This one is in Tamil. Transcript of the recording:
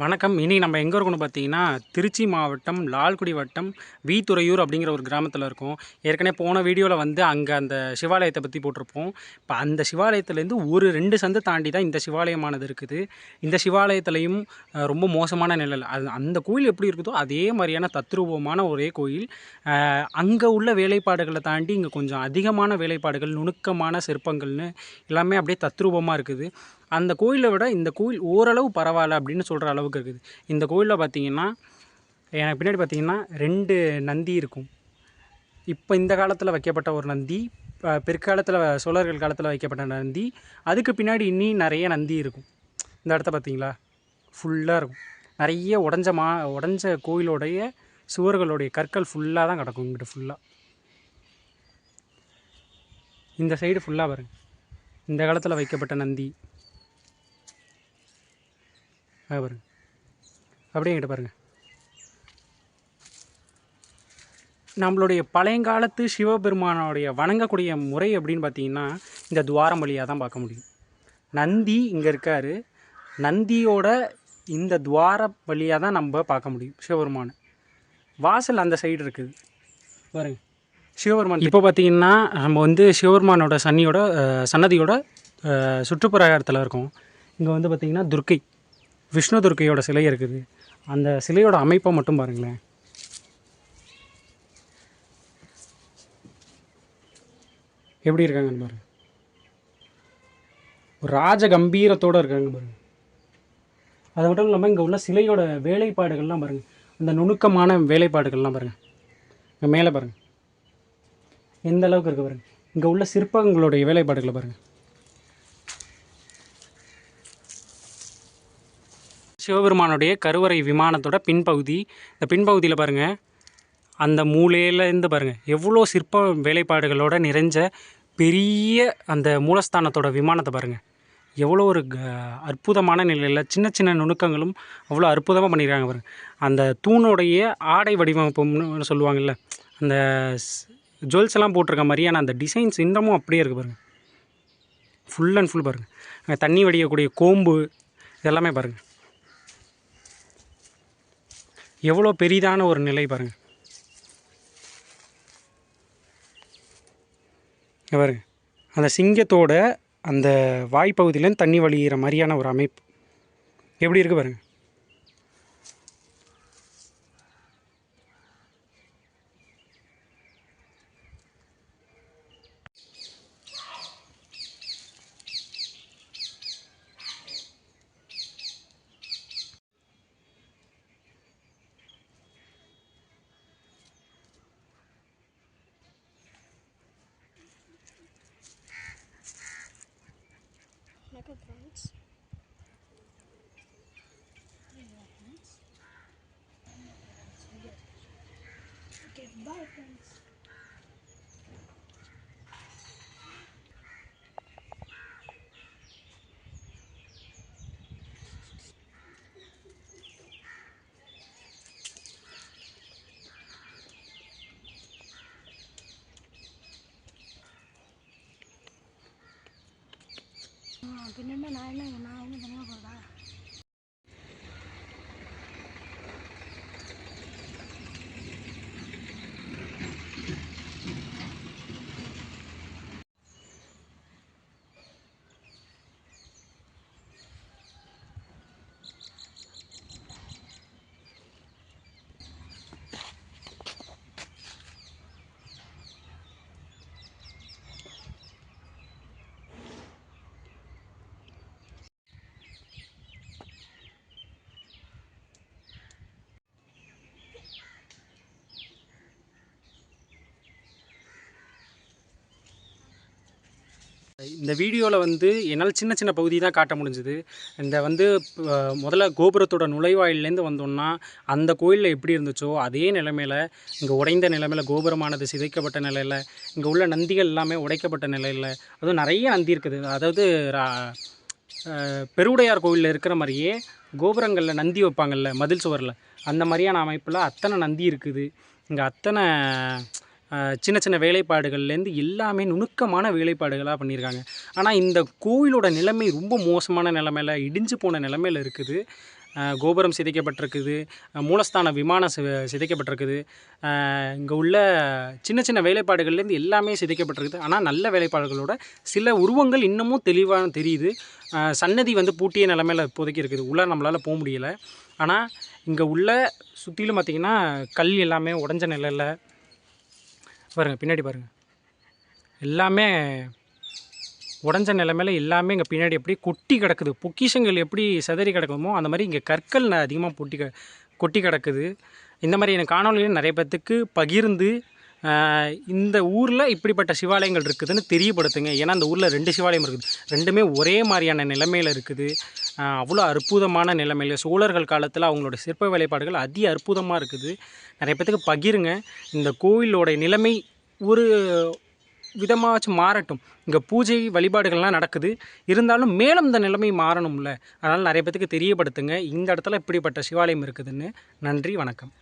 வணக்கம். இனி நம்ம எங்கே இருக்கணும் பார்த்தீங்கன்னா திருச்சி மாவட்டம் லால்குடி வட்டம் வீத்துறையூர் அப்படிங்கிற ஒரு கிராமத்தில் இருக்கோம். ஏற்கனவே போன வீடியோவில் வந்து அங்கே அந்த சிவாலயத்தை பற்றி போட்டிருப்போம். இப்போ அந்த சிவாலயத்துலேருந்து ஒரு ரெண்டு சந்தை தாண்டி தான் இந்த சிவாலயமானது இருக்குது. இந்த சிவாலயத்துலேயும் ரொம்ப மோசமான நிலையில் அது அந்த கோயில் எப்படி இருக்குதோ அதே மாதிரியான தத்ரூபமான ஒரே கோயில். அங்கே உள்ள வேலைப்பாடுகளை தாண்டி இங்கே கொஞ்சம் அதிகமான வேலைப்பாடுகள் நுணுக்கமான சிற்பங்கள்னு எல்லாமே அப்படியே தத்ரூபமாக இருக்குது. அந்த கோயிலை விட இந்த கோயில் ஓரளவு பரவாயில்ல அப்படின்னு சொல்கிற அளவுக்கு இருக்குது. இந்த கோயிலில் பார்த்தீங்கன்னா எனக்கு பின்னாடி பார்த்தீங்கன்னா ரெண்டு நந்தி இருக்கும். இப்போ இந்த காலத்தில் வைக்கப்பட்ட ஒரு நந்தி பிற்காலத்தில் சோழர்கள் காலத்தில் வைக்கப்பட்ட நந்தி அதுக்கு பின்னாடி இனி நிறைய நந்தி இருக்கும். இந்த இடத்த பார்த்தீங்களா ஃபுல்லாக இருக்கும். நிறைய உடஞ்ச மா உடஞ்ச கோயிலோடைய சுவர்களுடைய கற்கள் ஃபுல்லாக தான் கிடக்கும் இங்கிட்ட ஃபுல்லாக இந்த சைடு ஃபுல்லாக வருங்க இந்த காலத்தில் வைக்கப்பட்ட நந்தி. ஆ பாருங்க. அப்படியே எங்கிட்ட பாருங்க. நம்மளுடைய பழையங்காலத்து சிவபெருமானோடைய வணங்கக்கூடிய முறை அப்படின்னு பார்த்தீங்கன்னா இந்த துவாரம் வழியாக தான் பார்க்க முடியும். நந்தி இங்கே இருக்கார். நந்தியோட இந்த துவார வழியாக தான் நம்ம பார்க்க முடியும் சிவபெருமானை. வாசல் அந்த சைடு இருக்குது. பாருங்க. சிவபெருமான் இப்போ பார்த்தீங்கன்னா நம்ம வந்து சிவபெருமானோட சன்னியோட சன்னதியோட சுற்றுப்புற சுற்றுப்புறத்தில் இருக்கோம். இங்கே வந்து பார்த்திங்கன்னா துர்க்கை. விஷ்ணு துர்க்கையோட சிலை இருக்குது. அந்த சிலையோட அமைப்பை மட்டும் பாருங்களேன். எப்படி இருக்காங்கன்னு பாருங்க ராஜ கம்பீரத்தோடு இருக்காங்க பாருங்க. அது மட்டும் இல்லாமல் இங்கே உள்ள சிலையோட வேலைப்பாடுகள்லாம் பாருங்கள் அந்த நுணுக்கமான வேலைப்பாடுகள்லாம் பாருங்கள் இங்கே மேலே பாருங்கள் எந்த அளவுக்கு இருக்குது பாருங்கள் இங்கே உள்ள சிற்பங்களுடைய வேலைப்பாடுகளை பாருங்கள் சிவபெருமானுடைய கருவறை விமானத்தோட பின்பகுதி. இந்த பின்பகுதியில் பாருங்கள் அந்த மூலையிலேருந்து பாருங்கள் எவ்வளோ சிற்ப வேலைப்பாடுகளோட நிறைஞ்ச பெரிய அந்த மூலஸ்தானத்தோட விமானத்தை பாருங்கள் எவ்வளோ ஒரு க அற்புதமான நிலையில் சின்ன சின்ன நுணுக்கங்களும் அவ்வளோ அற்புதமாக பண்ணிடுறாங்க பாருங்கள் அந்த தூணுடைய ஆடை வடிவமைப்புன்னு சொல்லுவாங்கல்ல அந்த ஜுவல்ஸ் எல்லாம் போட்டிருக்க மாதிரியான அந்த டிசைன்ஸ் இன்னமும் அப்படியே இருக்குது பாருங்கள் ஃபுல் அண்ட் ஃபுல் பாருங்கள் அங்கே தண்ணி வடியக்கூடிய கோம்பு இதெல்லாமே பாருங்கள் எவ்வளோ பெரிதான ஒரு நிலை பாருங்கள் பாருங்க. அந்த சிங்கத்தோட அந்த வாய்ப்பகுதியிலேருந்து தண்ணி வழிகிற மாதிரியான ஒரு அமைப்பு. எப்படி இருக்குது பாருங்கள் advance பின்னாடி நான் என்ன நான் என்ன தனியாக போகிறதா இந்த வீடியோவில் வந்து என்னால் சின்ன சின்ன பகுதி தான் காட்ட முடிஞ்சுது. இந்த வந்து முதல்ல கோபுரத்தோட நுழைவாயிலேருந்து வந்தோம்னா அந்த கோயிலில் எப்படி இருந்துச்சோ அதே நிலைமையில் இங்கே உடைந்த நிலைமையில் கோபுரமானது சிதைக்கப்பட்ட நிலையில் இங்கே உள்ள நந்திகள் எல்லாமே உடைக்கப்பட்ட நிலையில் அதுவும் நிறைய நந்தி இருக்குது. அதாவது ரா- பெருவுடையார் கோவிலில் இருக்கிற மாதிரியே கோபுரங்களில் நந்தி வைப்பாங்கல்ல மதில் சுவரில். அந்த மாதிரியான அமைப்பில் அத்தனை நந்தி இருக்குது. இங்கே அத்தனை சின்ன சின்ன வேலைப்பாடுகள்லேருந்து எல்லாமே நுணுக்கமான வேலைப்பாடுகளாக பண்ணியிருக்காங்க. ஆனால் இந்த கோயிலோட நிலைமை ரொம்ப மோசமான நிலமையில இடிஞ்சு போன நிலமையில இருக்குது. கோபுரம் சிதைக்கப்பட்டிருக்குது. மூலஸ்தான விமானம் சி சிதைக்கப்பட்டிருக்குது. இங்கே உள்ள சின்ன சின்ன வேலைப்பாடுகள்லேருந்து எல்லாமே சிதைக்கப்பட்டிருக்குது. ஆனால் நல்ல வேலைப்பாடுகளோட சில உருவங்கள் இன்னமும் தெளிவாக தெரியுது. சன்னதி வந்து பூட்டிய நிலமையில் இப்போதைக்கு இருக்குது. உள்ளே நம்மளால் போக முடியலை. ஆனால் இங்கே உள்ள சுற்றிலும் பார்த்திங்கன்னா கல் எல்லாமே உடஞ்ச நிலையில் பாருங்கள் பின்னாடி பாருங்கள் எல்லாமே உடஞ்ச நிலமையில எல்லாமே இங்கே பின்னாடி எப்படி கொட்டி கிடக்குது. பொக்கிஷங்கள் எப்படி சிதறி கிடக்குமோ அந்த மாதிரி இங்கே கற்கள் அதிகமாக பொட்டி க கொட்டி கிடக்குது. இந்த மாதிரி எனக்கு காணொலியில் நிறைய பேர்த்துக்கு பகிர்ந்து இந்த ஊரில் இப்படிப்பட்ட சிவாலயங்கள் இருக்குதுன்னு தெரியப்படுத்துங்க. ஏன்னா அந்த ஊரில் ரெண்டு சிவாலயம் இருக்குது. ரெண்டுமே ஒரே மாதிரியான நிலைமையில் இருக்குது. அவ்வளோ அற்புதமான நிலைமையில் சோழர்கள் காலத்தில் அவங்களோட சிற்ப வேலைப்பாடுகள் அதி அற்புதமாக இருக்குது. நிறைய பேர்த்துக்கு பகிருங்க. இந்த கோவிலோட நிலைமை ஒரு விதமாச்சும் மாறட்டும். இங்கே பூஜை வழிபாடுகள்லாம் நடக்குது. இருந்தாலும் மேலும் இந்த நிலைமை மாறணும்ல. அதனால் நிறைய பேத்துக்கு தெரியப்படுத்துங்க. இந்த இடத்துல இப்படிப்பட்ட சிவாலயம் இருக்குதுன்னு. நன்றி வணக்கம்.